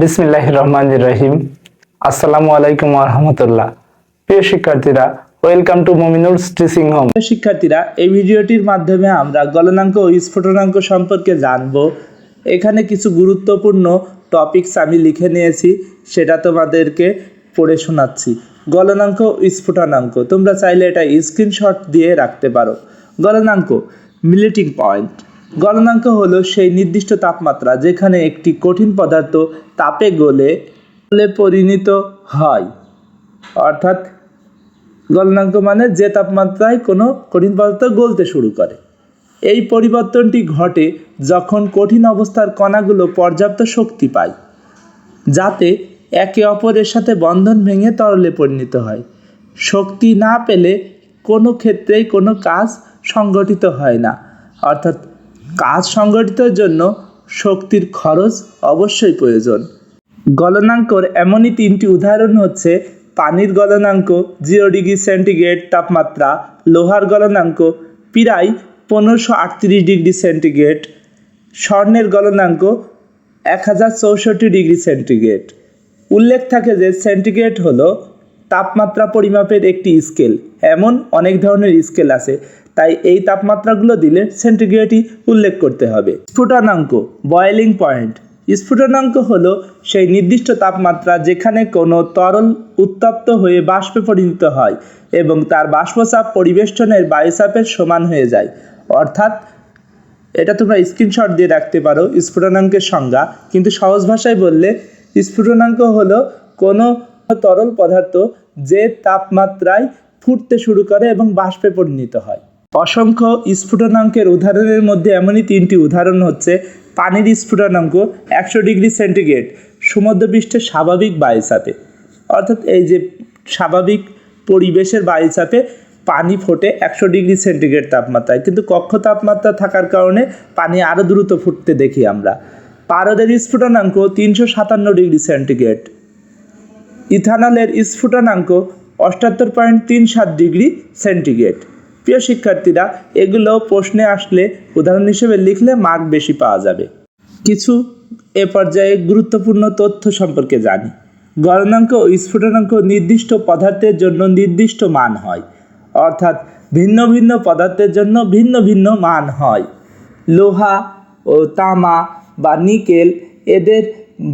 বিসমিল্লাহ রহমান রহিম আসসালামু আলাইকুম রহমতুল্লাহ। প্রিয় শিক্ষার্থীরা, welcome to Mominul's teaching home. শিক্ষার্থীরা, এই ভিডিওটির মাধ্যমে আমরা গলনাঙ্ক ও স্ফুটনাঙ্ক সম্পর্কে জানব। এখানে কিছু গুরুত্বপূর্ণ টপিকস আমি লিখে নিয়েছি, সেটা তোমাদেরকে পড়ে শোনাচ্ছি। গলনাঙ্ক স্ফুটনাঙ্ক, তোমরা চাইলে এটা স্ক্রিনশট দিয়ে রাখতে পারো। গলনাঙ্ক, মিলিটিং পয়েন্ট। গলনাঙ্ক হলো সেই নির্দিষ্ট তাপমাত্রা যেখানে একটি কঠিন পদার্থ তাপে গলে পরিণত হয়। অর্থাৎ গলনাঙ্ক মানে যে তাপমাত্রায় কোনো কঠিন পদার্থ গলতে শুরু করে। এই পরিবর্তনটি ঘটে যখন কঠিন অবস্থার কণাগুলো পর্যাপ্ত শক্তি পায়, যাতে একে অপরের সাথে বন্ধন ভেঙে তরলে পরিণত হয়। শক্তি না পেলে কোনো ক্ষেত্রেই কোনো কাজ সংগঠিত হয় না। অর্থাৎ কাজ সংগঠিতের জন্য শক্তির খরচ অবশ্যই প্রয়োজন। গলনাঙ্কর এমনই তিনটি উদাহরণ হচ্ছে, পানির গলনাঙ্ক, জিরো ডিগ্রি সেন্টিগ্রেড তাপমাত্রা, লোহার গলনাঙ্ক, প্রায় পনেরোশো আটত্রিশ ডিগ্রি সেন্টিগ্রেড, স্বর্ণের গলনাঙ্ক এক হাজার চৌষট্টি ডিগ্রি সেন্টিগ্রেড। উল্লেখ থাকে যে সেন্টিগ্রেড হলো তাপমাত্রা পরিমাপের একটি স্কেল, এমন অনেক ধরনের স্কেল আছে তাই এই তাপমাত্রাগুলো দিলে সেন্টিগ্রেডই উল্লেখ করতে হবে। স্ফুটনাঙ্ক বয়েলিং পয়েন্ট স্ফুটনাঙ্ক হলো সেই নির্দিষ্ট তাপমাত্রা যেখানে কোনো তরল উত্তপ্ত হয়ে বাষ্পে পরিণত হয় এবং তার বাষ্পচাপ পরিবেষ্টনের বায়ুচাপের সমান হয়ে যায়। অর্থাৎ, এটা তোমরা স্ক্রিনশট দিয়ে রাখতে পারো স্ফুটনাঙ্কের সংজ্ঞা, কিন্তু সহজ ভাষায় বললে স্ফুটনাঙ্ক হলো কোনো তরল পদার্থ যে তাপমাত্রায় ফুটতে শুরু করে এবং বাষ্পে পরিণত হয়। অসংখ্য স্ফুটনাঙ্কের উদাহরণের মধ্যে এমনই তিনটি উদাহরণ হচ্ছে পানির স্ফুটনাঙ্ক একশো ডিগ্রি সেন্টিগ্রেড সমুদ্রপৃষ্ঠের স্বাভাবিক বায়ুচাপে অর্থাৎ এই যে স্বাভাবিক পরিবেশের বায়ুচাপে পানি ফোটে একশো ডিগ্রি সেন্টিগ্রেড তাপমাত্রায়। কিন্তু কক্ষ তাপমাত্রা থাকার কারণে পানি আরও দ্রুত ফুটতে দেখি আমরা। পারদের স্ফুটনাঙ্ক তিনশো সাতান্ন ডিগ্রি সেন্টিগ্রেড। ইথানলের স্ফুটনাঙ্ক অষ্টাত্তর পয়েন্ট তিন সাত ডিগ্রি সেন্টিগ্রেড। প্রিয় শিক্ষার্থীরা, এগুলো প্রশ্নে আসলে উদাহরণ হিসেবে লিখলে মার্ক বেশি পাওয়া যাবে। কিছু এ পর্যায়ে গুরুত্বপূর্ণ তথ্য সম্পর্কে জানি। গলনাঙ্ক ও স্ফুটনাঙ্ক নির্দিষ্ট পদার্থের জন্য নির্দিষ্ট মান হয়। অর্থাৎ ভিন্ন ভিন্ন পদার্থের জন্য ভিন্ন ভিন্ন মান হয়। লোহা ও তামা বা নিকেল, এদের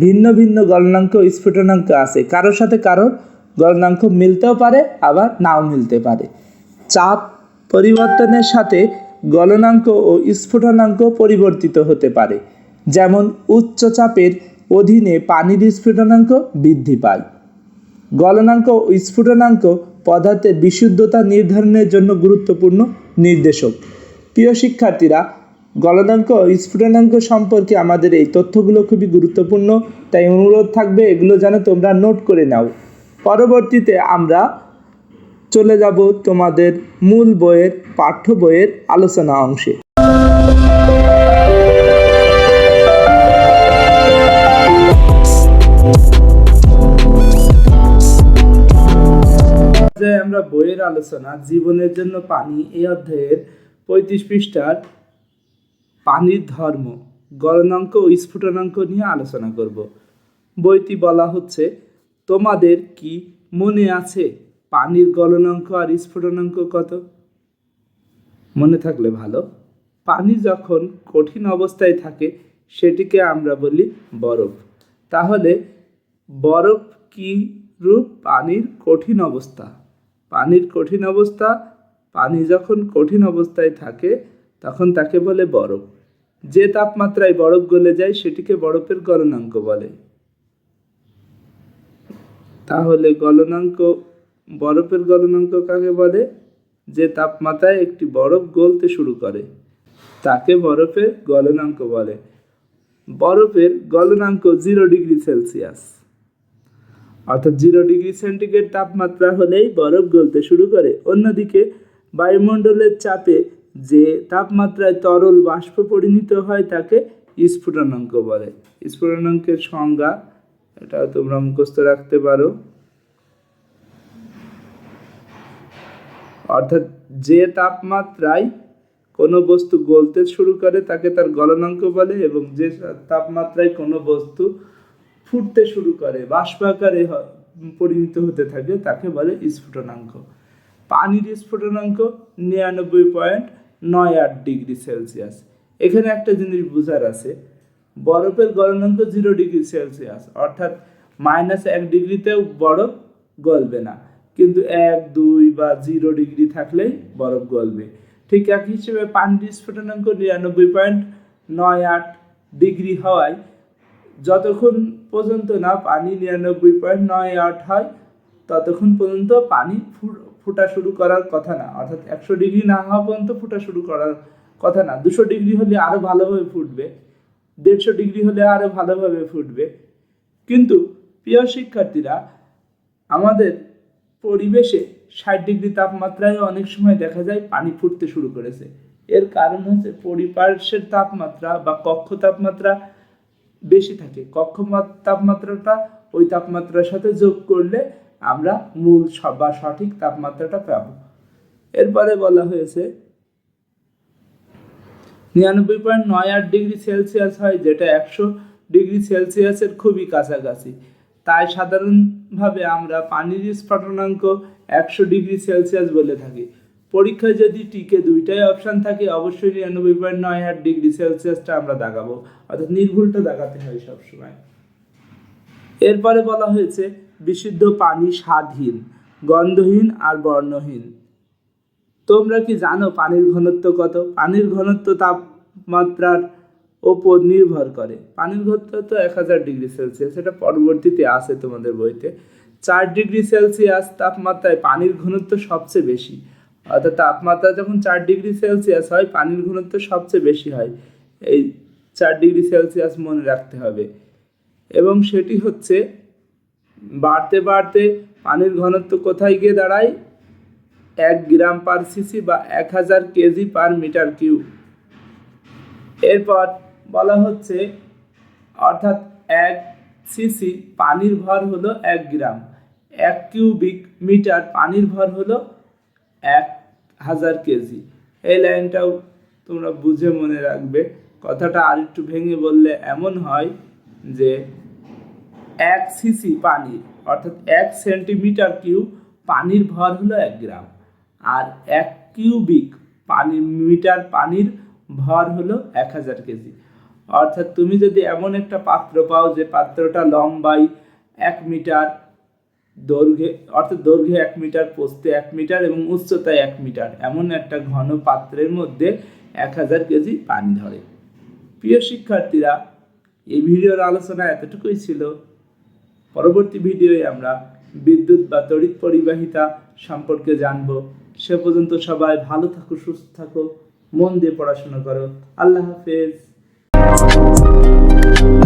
ভিন্ন ভিন্ন গলনাঙ্ক ও স্ফুটনাঙ্ক আছে। কারোর সাথে কারোর গলনাঙ্ক মিলতেও পারে, আবার নাও মিলতে পারে। চাপ পরিবর্তনের সাথে গলনাঙ্ক ও স্ফুটনাঙ্ক পরিবর্তিত হতে পারে। যেমন উচ্চ চাপের অধীনে পানির স্ফুটনাঙ্ক বৃদ্ধি পায়। গলনাঙ্ক ও স্ফুটনাঙ্ক পদার্থের বিশুদ্ধতা নির্ধারণের জন্য গুরুত্বপূর্ণ নির্দেশক। প্রিয় শিক্ষার্থীরা, গলনাঙ্ক ও স্ফুটনাঙ্ক সম্পর্কে আমাদের এই তথ্যগুলো খুবই গুরুত্বপূর্ণ, তাই অনুরোধ থাকবে এগুলো যেন তোমরা নোট করে নাও। পরবর্তীতে আমরা চলে যাব তোমাদের মূল বইয়ের পাঠ্য বইয়ের আলোচনা অংশে। আমরা বইয়ের আলোচনা, জীবনের জন্য পানি, এই অধ্যায়ের পঁয়ত্রিশ পৃষ্ঠার পানির ধর্ম, গলনাঙ্ক ও স্ফুটনাঙ্ক নিয়ে আলোচনা করব। বইটি বলা হচ্ছে, তোমাদের কি মনে আছে? পানির গলনাঙ্ক আর স্ফুটনাঙ্ক কত? মনে থাকলে ভালো। পানি যখন কঠিন অবস্থায় থাকে, সেটিকে আমরা বলি বরফ। তাহলে বরফ কি রূপ? পানির কঠিন অবস্থা। পানির কঠিন অবস্থা, পানি যখন কঠিন অবস্থায় থাকে, তখন তাকে বলে বরফ। যে তাপমাত্রায় বরফ গলে যায়, সেটিকে বরফের গলনাঙ্ক বলে। তাহলে গলনাঙ্ক বরফের গলনাঙ্ক কাকে বলে? যে তাপমাত্রায় একটি বরফ গলতে শুরু করে। তাকে বরফের গলনাঙ্ক বলে। বরফের গলনাঙ্ক জিরো ডিগ্রি সেলসিয়াস। অর্থাৎ জিরো ডিগ্রি সেন্টিগ্রেড তাপমাত্রা হলেই বরফ গলতে শুরু করে। অন্যদিকে, বায়ুমণ্ডলের চাপে যে তাপমাত্রায় তরল বাষ্প পরিণত হয় তাকে স্ফুটনাঙ্ক বলে। স্ফুটনাঙ্কের সংজ্ঞা, এটা তোমরা মুখস্থ রাখতে পারো। অর্থাৎ যে তাপমাত্রায় কোনো বস্তু গলতে শুরু করে, তাকে তার গলনাঙ্ক বলে এবং যে তাপমাত্রায় কোনো বস্তু ফুটতে শুরু করে, বাষ্পাকারে পরিণত হতে থাকে, তাকে বলে স্ফুটনাঙ্ক। পানির স্ফুটনাঙ্ক নিরানব্বই পয়েন্ট নয় আট ডিগ্রি সেলসিয়াস। এখানে একটা জিনিস বোঝার আছে, বরফের গলনাঙ্ক জিরো ডিগ্রি সেলসিয়াস, অর্থাৎ মাইনাস এক ডিগ্রিতেও বরফ গলবে না। কিন্তু এক, দুই বা জিরো ডিগ্রি থাকলেই বরফ গলবে। ঠিক একই হিসেবে পানির স্ফুটনাঙ্ক নিরানব্বই পয়েন্ট নয় আট ডিগ্রি হওয়ায় যতক্ষণ পর্যন্ত না পানি নিরানব্বই পয়েন্ট নয় আট হয়, ততক্ষণ পর্যন্ত পানি ফুটা শুরু করার কথা না। অর্থাৎ একশো ডিগ্রি না হওয়া পর্যন্ত ফুটা শুরু করার কথা না। দুশো ডিগ্রি হলে আরও ভালোভাবে ফুটবে, দেড়শো ডিগ্রি হলে আরও ভালোভাবে ফুটবে। কিন্তু প্রিয় শিক্ষার্থীরা, আমাদের পরিবেশে ষাট ডিগ্রি তাপমাত্রায় অনেক সময় দেখা যায় পানি ফুটতে শুরু করেছে। এর কারণ হচ্ছে পরিপার্শ্বের তাপমাত্রা বা কক্ষ তাপমাত্রা বেশি থাকে। কক্ষ তাপমাত্রাটা ওই তাপমাত্রার সাথে যোগ করলে আমরা মূল বা সঠিক তাপমাত্রাটা পাব। এরপরে বলা হয়েছে, নিরানব্বই পয়েন্ট নয় আট ডিগ্রি সেলসিয়াস হয়, যেটা একশো ডিগ্রি সেলসিয়াসের খুবই কাছাকাছি। তাই সাধারণভাবে আমরা পানির স্ফুটনাঙ্ক একশো ডিগ্রি সেলসিয়াস বলে থাকি। পরীক্ষায় যদি টিকে দুইটাই অপশান থাকে, অবশ্যই নিরানব্বই পয়েন্ট নয় আট ডিগ্রি সেলসিয়াসটা আমরা দাগাবো। অর্থাৎ নির্ভুলটা দাগাতে হয় সবসময়। এরপরে বলা হয়েছে, বিশুদ্ধ পানি স্বাদহীন গন্ধহীন আর বর্ণহীন। তোমরা কি জানো পানির ঘনত্ব কত? পানির ঘনত্ব তাপমাত্রার ওপর নির্ভর করে। পানির ঘনত্ব তো এক হাজার ডিগ্রি সেলসিয়াস, এটা পরবর্তীতে আসে তোমাদের বইতে। চার ডিগ্রি সেলসিয়াস তাপমাত্রায় পানির ঘনত্ব সবচেয়ে বেশি। অর্থাৎ তাপমাত্রা যখন চার ডিগ্রি সেলসিয়াস হয়, পানির ঘনত্ব সবচেয়ে বেশি হয়। এই চার ডিগ্রি সেলসিয়াস মনে রাখতে হবে। এবং সেটি হচ্ছে, বাড়তে বাড়তে পানির ঘনত্ব কোথায় গিয়ে দাঁড়ায়? এক গ্রাম পার সিসি বা এক হাজার কেজি পার মিটার কিউব। এরপর বলা হচ্ছে, অর্থাৎ এক সিসি পানির ভর হলো এক গ্রাম। এক কিউবিক মিটার পানির ভর হলো এক হাজার কেজি। এই লাইনটাও তোমরা বুঝে মনে রাখবে। কথাটা আর একটু ভেঙে বললে এমন হয় যে, এক সিসি পানি, অর্থাৎ এক সেন্টিমিটার কিউব পানির ভর হলো এক গ্রাম। আর এক কিউবিক পানি মিটার পানির ভর হলো এক হাজার কেজি। অর্থাৎ তুমি যদি এমন একটা পাত্র পাও যে পাত্রটা লম্বাই এক মিটার, দৈর্ঘ্যে, অর্থাৎ দৈর্ঘ্যে এক মিটার, পোস্তে এক মিটার এবং উচ্চতায় এক মিটার, এমন একটা ঘন পাত্রের মধ্যে এক হাজার কেজি পানি ধরে। প্রিয় শিক্ষার্থীরা, এই ভিডিওর আলোচনা এতটুকুই ছিল। পরবর্তী ভিডিওয়ে আমরা বিদ্যুৎ বা তড়িৎ পরিবাহিতা সম্পর্কে জানব। সে পর্যন্ত সবাই ভালো থাকো, সুস্থ থাকো, মন দিয়ে পড়াশোনা করো। আল্লাহ হাফেজ। Thank you.